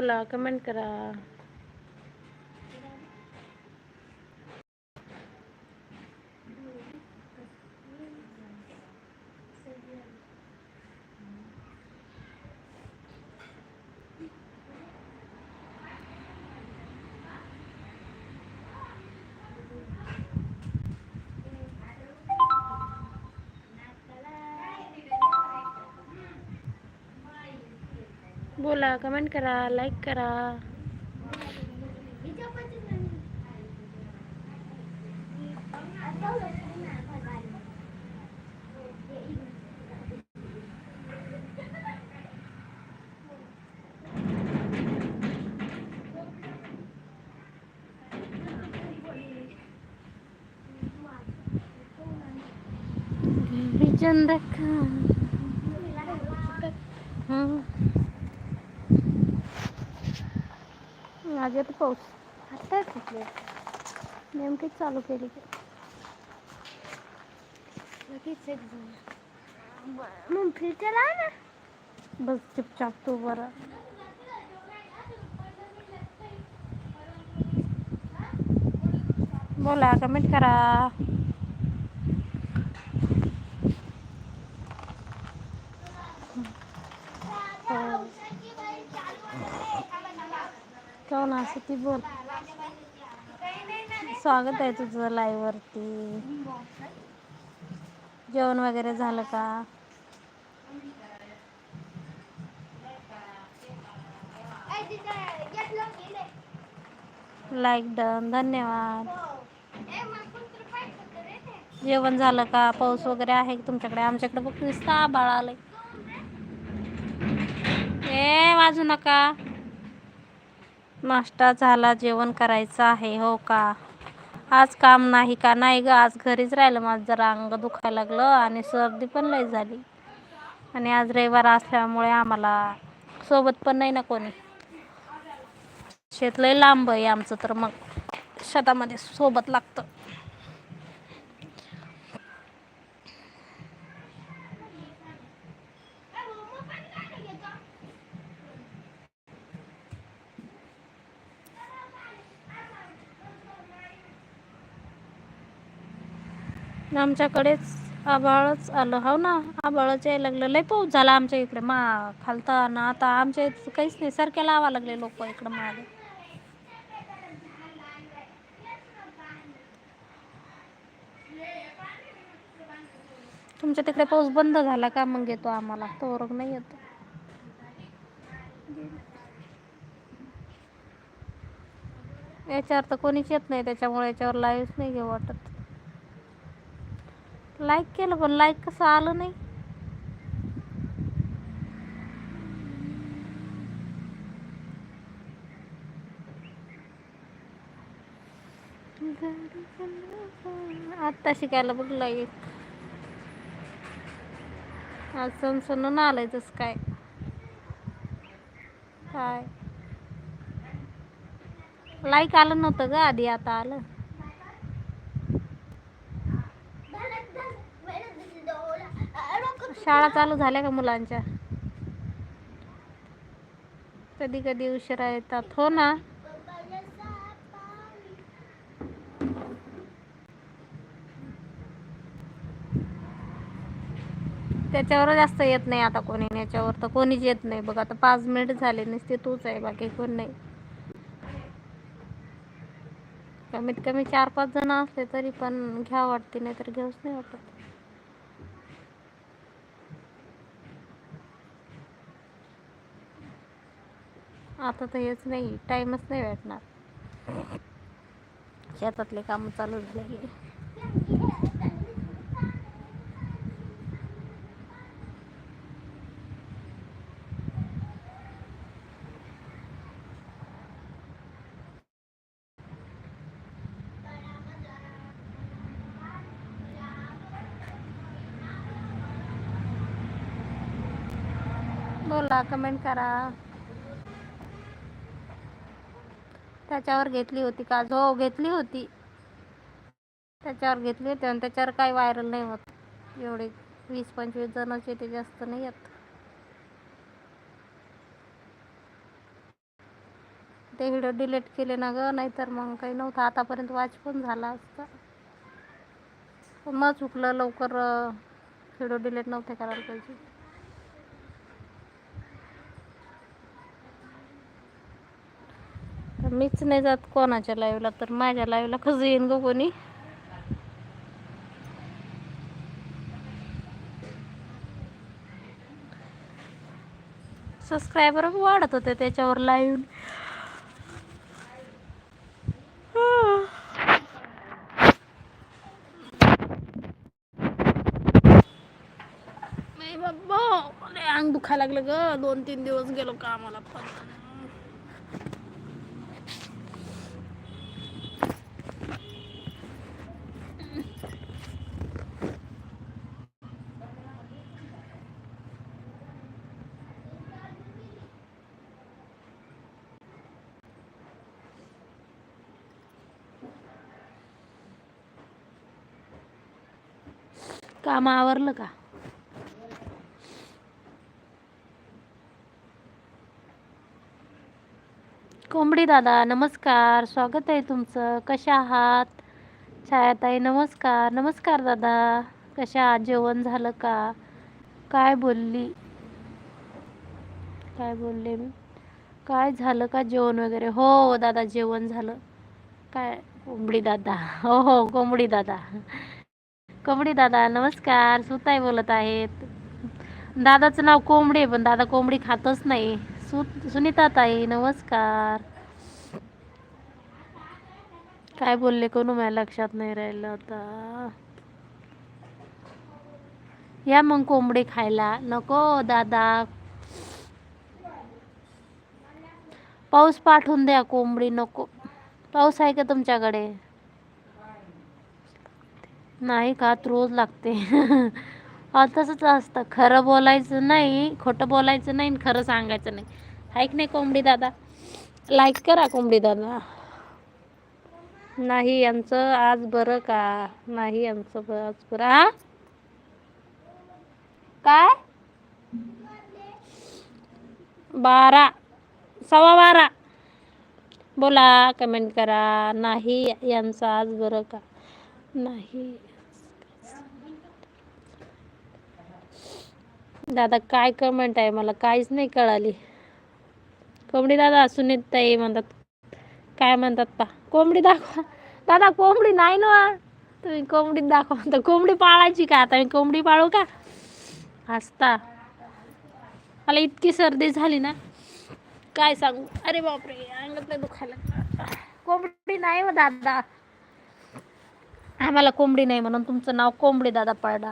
बोला कमेंट करा बोला कमेंट करा लाईक करा. चंद आज येतो पाऊस. आता कुठले? नेमकीच चालू केली की. लगेच एक मग फिरते ना? बस चुपचाप तू बरं. बोला कमेंट करा. ती बोल. स्वागत आहे तुझं लाईव्ह वरती. जेवण वगैरे झालं का? लाईक डन धन्यवाद. जेवण झालं का? पाऊस वगैरे आहे तुमच्याकडे? आमच्याकडे बघ नुसतं आबाळ आलंय. ए वाजू नका. नाश्ता झाला जेवण करायचं आहे हो का? आज काम नाही का? नाही ग आज घरीच राहिलं माझं जरा अंग दुखायला लागलं आणि सर्दी पण लई झाली. आणि आज रविवार असल्यामुळे आम्हाला सोबत पण नाही ना कोणी. शेत लई लांब आहे आमचं तर मग शेतामध्ये सोबत लागतं. आमच्याकडेच आभाळच आलं. हो ना आभाळच यायला लागलं. लय पाऊस झाला आमच्या इकडे. मा खालता ना आता आमच्या इथं काहीच नाही. सारख्या लावा लागले लोक इकडं मागे. तुमच्या तिकडे पाऊस बंद झाला का? मग येतो आम्हाला. तो वर्ग नाही येतो. याच्यावर तर कोणीच येत नाही. त्याच्यामुळे याच्यावर लाईव्ह नाही घेऊ वाटत. लाईक केलं पण लाईक कसं आलं नाही? आत्ता शिकायला बघ लाईक आज सणसणून आलंय तस काय. काय? लाईक आलं नव्हतं ग आधी आता आलं. शाळा चालू झाल्या का मुलांच्या? कधी कधी उशिरा येतात. हो ना? त्याच्यावर जास्त येत नाही आता कोणी. याच्यावर तर कोणीच येत नाही. बघ आता पाच मिनिट झाले. नसते तूच आहे. बाकी कोण नाही. कमीत कमी चार पाच जण असले तरी पण घ्या वाटते. नाही तर घेऊच नाही वाटत. आता तर हेच नाही टाईमच नाही भेटणार. शेतातले काम चालू झाले बोला कमेंट करा. त्याच्यावर घेतली होती का? हो घेतली होती. त्याच्यावर घेतली होती आणि त्याच्यावर काही व्हायरल नाही होत. एवढे वीस पंचवीस जणच ते जास्त नाही येत ते व्हिडिओ डिलीट केले ना ग नाहीतर मग काही नव्हतं. आतापर्यंत वाच पण झाला असता. पण मग चुकलं लवकर व्हिडिओ डिलीट नव्हते करायला पाहिजे. मीच नाही जात कोणाच्या लाईव्हला तर माझ्या लाईव्हला कसं येईन ग कोणी? सबस्क्रायबर वाढत होते त्याच्यावर लाईव्ह नाही बाबा अंग दुखायला लागलं ग. दोन तीन दिवस गेलो कामाला पण. काम आवरलं का? कोंबडी दादा नमस्कार. स्वागत आहे तुमचं. कशा आहात? छायाताई नमस्कार. नमस्कार दादा. कशा आहात? जेवण झालं का? काय बोलली? काय बोलले मी? काय झालं का जेवण वगैरे? हो दादा जेवण झालं. काय? कोंबडी दादा. हो हो कोंबडी दादा. कोंबडी दादा नमस्कार. सुताई बोलत आहेत. दादाचं नाव कोंबडी पण दादा कोंबडी खातच नाही. सु सुनीता ताई नमस्कार. काय बोलले कोण माझ्या लक्षात नाही राहिलं आता. या मग कोंबडी खायला. नको दादा. पाऊस पाठवून द्या कोंबडी नको. पाऊस आहे का तुमच्याकडे? नाही खात रोज लागते. तसंच असतं. खरं बोलायचं नाही खोटं बोलायचं नाही आणि खरं सांगायचं नाही. आहे की नाही कोंबडी दादा? लाईक करा कोंबडी दादा. नाही यांचं आज बरं का? नाही यांचं आज बरं. हा काय? बारा. सव्वा बारा. बोला कमेंट करा. नाही यांचं आज बरं का? नाही. दादा काय कमेंट आहे मला? काहीच नाही कळाली. कोंबडी दादा सुनीत ताई म्हणतात. काय म्हणतात पा कोंबडी दाखवा. दादा कोंबडी नाही ना. तुम्ही कोंबडी दाखवा. तर कोंबडी पाळायची का? आता मी कोंबडी पाळू का? हसता. मला इतकी सर्दी झाली ना. काय सांगू? अरे बापरे अंगात नाही दुखायला कोंबडी नाही हो दादा. आम्हाला कोंबडी नाही म्हणून तुमचं नाव कोंबडी दादा पाळलं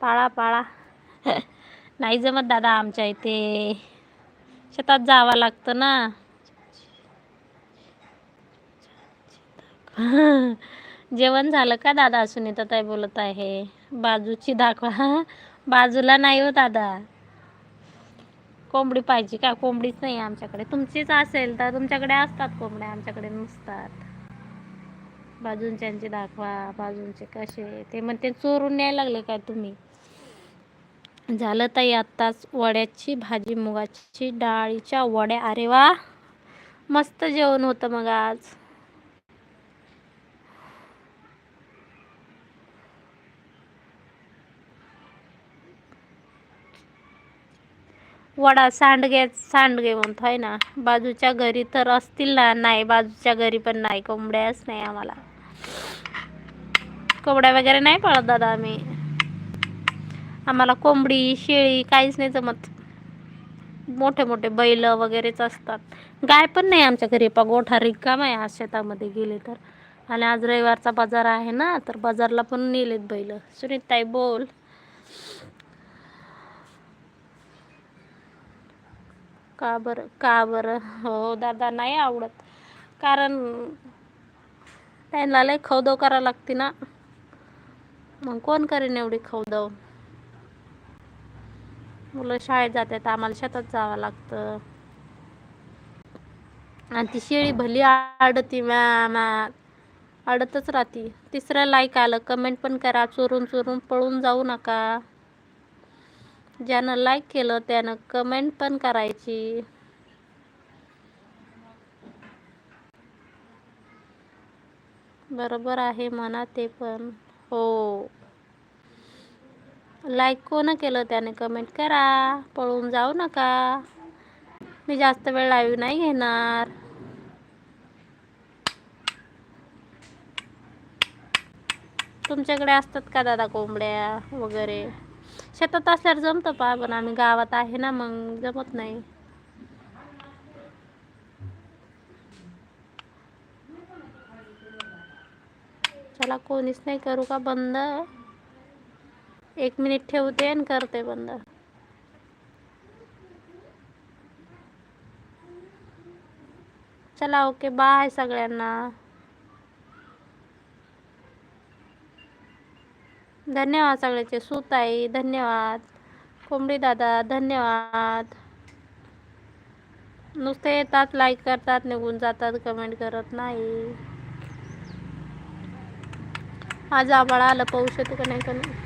पाळा पाळा. नाही जमत दादा आमच्या इथे. शेतात जावं लागतं ना. जेवण झालं का दादा सुनीता ताई बोलत आहे? बाजूची दाखवा. बाजूला नाही हो दादा. कोंबडी पाहिजे का? कोंबडीच नाही आमच्याकडे. तुमचीच असेल तर तुमच्याकडे असतात कोंबड्या आमच्याकडे नसतात. बाजूंच्यांचे दाखवा बाजूंचे कसे? ते म्हणते चोरून न्यायला लागले काय तुम्ही? झालं ताई आत्ताच वड्याची भाजी मुगाची डाळीच्या वड्या. अरे वा! मस्त जेवण होतं मग आज. वडा सांडगे सांडगे म्हणतोय ना. बाजूच्या घरी तर असतील ना. नाही बाजूच्या घरी पण नाही. कोंबड्याच नाही आम्हाला. कोंबड्या वगैरे नाही पाळत दादा आम्ही. आम्हाला कोंबडी शेळी काहीच नाही जमत. मोठे मोठे बैल वगैरेच असतात. गाय पण नाही आमच्या घरी. पा गोठा रिकाम आहे आज शेतामध्ये गेले तर. आणि आज रविवारचा बाजार आहे ना तर बाजारला पण नेलेत बैल. सुनीताई बोल. का बरं? का बरं? हो दादा नाही आवडत. कारण त्यांना लय खवदव करावं लागते ना. मग कोण करेन एवढी खवदव? मुलं शाळेत जातात आम्हाला शेतात जावं लागतं. आणि ती शेळी भली आडती मॅ मॅ आडतच राहती. तिसरं लाईक आलं कमेंट पण करा चोरून चोरून पळून जाऊ नका. ज्यानं लाईक केलं त्यानं कमेंट पण करायची. बरोबर आहे म्हणा ते पण. हो. लाईक कोण केलं त्याने? कमेंट करा. पळून जाऊ नका. मी जास्त वेळ लाईव्ह नाही घेणार. तुमच्याकडे असतात का दादा कोंबड्या वगैरे? शेतात असल्यावर जमतं पा पण आम्ही गावात आहे ना मग जमत नाही. चला कोणीच नाही करू का बंद? एक मिनिट ठेवते आणि करते बंद. चला ओके बाय सगळ्यांना. धन्यवाद सगळ्याचे सुताई धन्यवाद. कोंबडी दादा धन्यवाद. नुसते येतात लाईक करतात निघून जातात कमेंट करत नाही. आज आबाळा आलं पाऊस येतो का नाही का नाही?